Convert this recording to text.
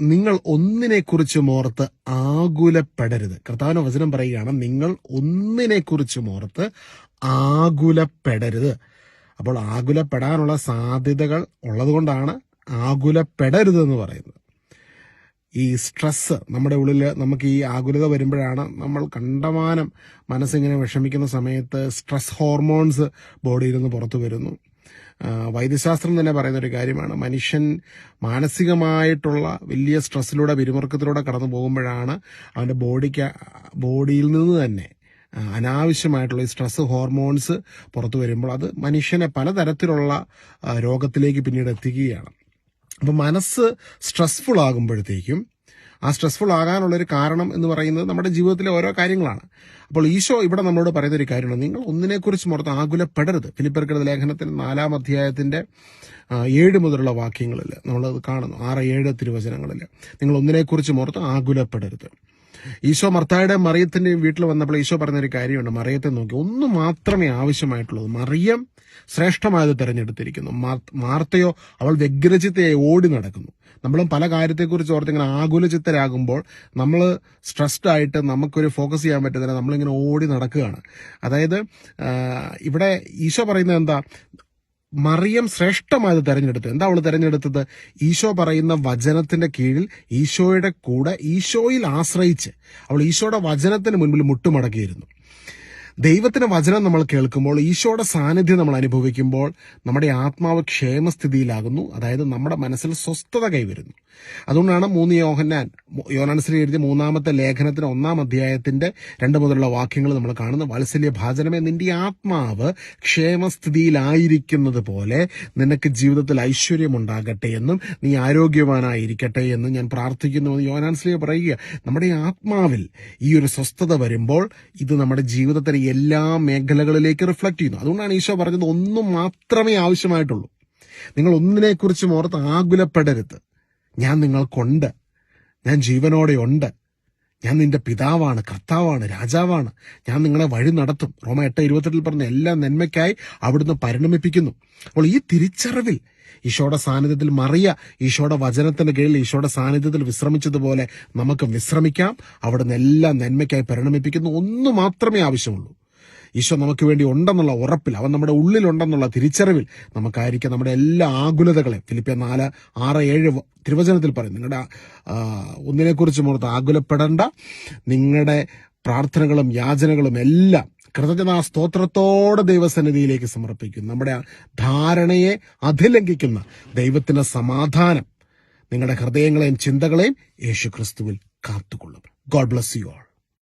നിങ്ങൾ ഒന്നിനെക്കുറിച്ചും ഓർത്ത് ആകുലപ്പെടരുത്. കർത്താവിന്റെ വചനം പറയുകയാണ് നിങ്ങൾ ഒന്നിനെക്കുറിച്ചും ഓർത്ത് ആകുലപ്പെടരുത്. അപ്പോൾ ആകുലപ്പെടാനുള്ള സാധ്യതകൾ ഉള്ളതുകൊണ്ടാണ് ആകുലപ്പെടരുത് എന്ന് പറയുന്നത്. ഈ സ്ട്രെസ് നമ്മുടെ ഉള്ളിൽ നമുക്ക് ഈ ആകുലത വരുമ്പോഴാണ് നമ്മൾ കണ്ടമാനം മനസ്സിങ്ങനെ വിഷമിക്കുന്ന സമയത്ത് സ്ട്രെസ് ഹോർമോൺസ് ബോഡിയിൽ നിന്ന് പുറത്തു വരുന്നു. വൈദ്യശാസ്ത്രം തന്നെ പറയുന്ന ഒരു കാര്യമാണ്. മനുഷ്യൻ മാനസികമായിട്ടുള്ള വലിയ സ്ട്രെസ്സിലൂടെ പിരിമുറുക്കത്തിലൂടെ കടന്നു പോകുമ്പോഴാണ് അവന്റെ ബോഡിക്ക് ബോഡിയിൽ നിന്ന് തന്നെ അനാവശ്യമായിട്ടുള്ള ഈ സ്ട്രെസ് ഹോർമോൺസ് പുറത്തു വരുമ്പോൾ അത് മനുഷ്യനെ പലതരത്തിലുള്ള രോഗത്തിലേക്ക് പിന്നീട് എത്തിക്കുകയാണ്. അപ്പം മനസ്സ് സ്ട്രെസ്ഫുൾ ആകുമ്പോഴത്തേക്കും ആ സ്ട്രെസ്ഫുൾ ആകാനുള്ള ഒരു കാരണം എന്ന് പറയുന്നത് നമ്മുടെ ജീവിതത്തിലെ ഓരോ കാര്യങ്ങളാണ്. അപ്പോൾ ഈശോ ഇവിടെ നമ്മളോട് പറയുന്ന ഒരു കാര്യമാണ് നിങ്ങൾ ഒന്നിനെക്കുറിച്ച് ഓർത്ത് ആകുലപ്പെടരുത്. ഫിലിപ്പർക്കരുടെ ലേഖനത്തിൽ നാലാം അധ്യായത്തിന്റെ ഏഴ് മുതലുള്ള വാക്യങ്ങളിൽ നമ്മളത് കാണുന്നു. ആറ് ഏഴ് തിരുവചനങ്ങളിൽ നിങ്ങൾ ഒന്നിനെക്കുറിച്ച് ഓർത്ത് ആകുലപ്പെടരുത്. ഈശോ മർത്തായുടെ മറിയത്തിന്റെയും വീട്ടിൽ വന്നപ്പോൾ ഈശോ പറഞ്ഞൊരു കാര്യമുണ്ട്. മറിയത്തെ നോക്കി. ഒന്ന് മാത്രമേ ആവശ്യമായിട്ടുള്ളൂ. മറിയം ശ്രേഷ്ഠമായത് തിരഞ്ഞെടുത്തിരിക്കുന്നു. മാർ- മാർത്തയോ അവൾ വ്യഗ്രചിത്തയായി ഓടി നടക്കുന്നു. നമ്മളും പല കാര്യത്തെക്കുറിച്ച് ഓർത്ത് ഇങ്ങനെ ആകുലചിത്തരാകുമ്പോൾ നമ്മൾ സ്ട്രെസ്ഡ് ആയിട്ട് നമുക്കൊരു ഫോക്കസ് ചെയ്യാൻ പറ്റുന്നില്ല നമ്മളിങ്ങനെ ഓടി നടക്കുകയാണ്. അതായത് ഇവിടെ ഈശോ പറയുന്നത് എന്താ? മറിയം ശ്രേഷ്ഠമായത് തെരഞ്ഞെടുത്തു എന്താ അവൾ തെരഞ്ഞെടുത്തത്? ഈശോ പറയുന്ന വചനത്തിന്റെ കീഴിൽ ഈശോയുടെ കൂടെ ഈശോയിൽ ആശ്രയിച്ച് അവൾ ഈശോയുടെ വചനത്തിന് മുൻപിൽ മുട്ടുമടക്കിയിരുന്നു. ദൈവത്തിന്റെ വചനം നമ്മൾ കേൾക്കുമ്പോൾ ഈശോയുടെ സാന്നിധ്യം നമ്മൾ അനുഭവിക്കുമ്പോൾ നമ്മുടെ ആത്മാവ് ക്ഷേമസ്ഥിതിയിലാകുന്നു. അതായത് നമ്മുടെ മനസ്സിൽ സ്വസ്ഥത കൈവരുന്നു. അതുകൊണ്ടാണ് മൂന്ന് യോഹന്നാൻ യോനാൻശ്രീ എഴുതിയ മൂന്നാമത്തെ ലേഖനത്തിന് ഒന്നാം അധ്യായത്തിന്റെ രണ്ട് മുതലുള്ള വാക്യങ്ങൾ നമ്മൾ കാണുന്നത് വാത്സല്യ ഭാചനമേ നിന്റെ ആത്മാവ് ക്ഷേമസ്ഥിതിയിലായിരിക്കുന്നത് പോലെ നിനക്ക് ജീവിതത്തിൽ ഐശ്വര്യമുണ്ടാകട്ടെ എന്നും നീ ആരോഗ്യവാനായിരിക്കട്ടെ എന്നും ഞാൻ പ്രാർത്ഥിക്കുന്നു എന്ന് യോനാൻസ്ലിയ പറയുക നമ്മുടെ ആത്മാവിൽ ഈ ഒരു സ്വസ്ഥത വരുമ്പോൾ ഇത് നമ്മുടെ ജീവിതത്തിലെ എല്ലാ മേഖലകളിലേക്ക് റിഫ്ലക്ട് ചെയ്യുന്നു. അതുകൊണ്ടാണ് ഈശോ പറഞ്ഞത് ഒന്നും മാത്രമേ ആവശ്യമായിട്ടുള്ളൂ. നിങ്ങൾ ഒന്നിനെക്കുറിച്ചും ഓർത്ത് ആകുലപ്പെടരുത്. ഞാൻ നിങ്ങൾക്കുണ്ട്. ഞാൻ ജീവനോടെ ഉണ്ട് ഞാൻ നിന്റെ പിതാവാണ് കർത്താവാണ് രാജാവാണ്. ഞാൻ നിങ്ങളെ വഴി നടത്തും. റോമ എട്ട് ഇരുപത്തെട്ടിൽ പറഞ്ഞ എല്ലാ നന്മയ്ക്കായി അവിടുന്ന് പരിണമിപ്പിക്കുന്നു. അപ്പോൾ ഈ തിരിച്ചറിവിൽ ഈശോയുടെ സാന്നിധ്യത്തിൽ മറിയ ഈശോയുടെ വചനത്തിന് കീഴിൽ ഈശോയുടെ സാന്നിധ്യത്തിൽ വിശ്രമിച്ചതുപോലെ നമുക്ക് വിശ്രമിക്കാം. അവിടുന്ന് എല്ലാം നന്മയ്ക്കായി പരിണമിപ്പിക്കുന്നു. ഒന്ന് മാത്രമേ ആവശ്യമുള്ളൂ. ഈശോ നമുക്ക് വേണ്ടി ഉണ്ടെന്നുള്ള ഉറപ്പിൽ അവൻ നമ്മുടെ ഉള്ളിലുണ്ടെന്നുള്ള തിരിച്ചറിവിൽ നമുക്കായിരിക്കാം നമ്മുടെ എല്ലാ ആകുലതകളെ ഫിലിപ്പിയ നാല് ആറ് ഏഴ് തിരുവചനത്തിൽ പറയും നിങ്ങളുടെ ഒന്നിനെക്കുറിച്ച് ഓർത്ത് ആകുലപ്പെടേണ്ട. നിങ്ങളുടെ പ്രാർത്ഥനകളും യാചനകളും എല്ലാം കൃതജ്ഞതാ സ്തോത്രത്തോടെ ദൈവസന്നിധിയിലേക്ക് സമർപ്പിക്കും നമ്മുടെ ധാരണയെ അതിലംഘിക്കുന്ന ദൈവത്തിന്റെ സമാധാനം നിങ്ങളുടെ ഹൃദയങ്ങളെയും ചിന്തകളെയും യേശു ക്രിസ്തുവിൽ കാത്തുകൊള്ളും. God bless you all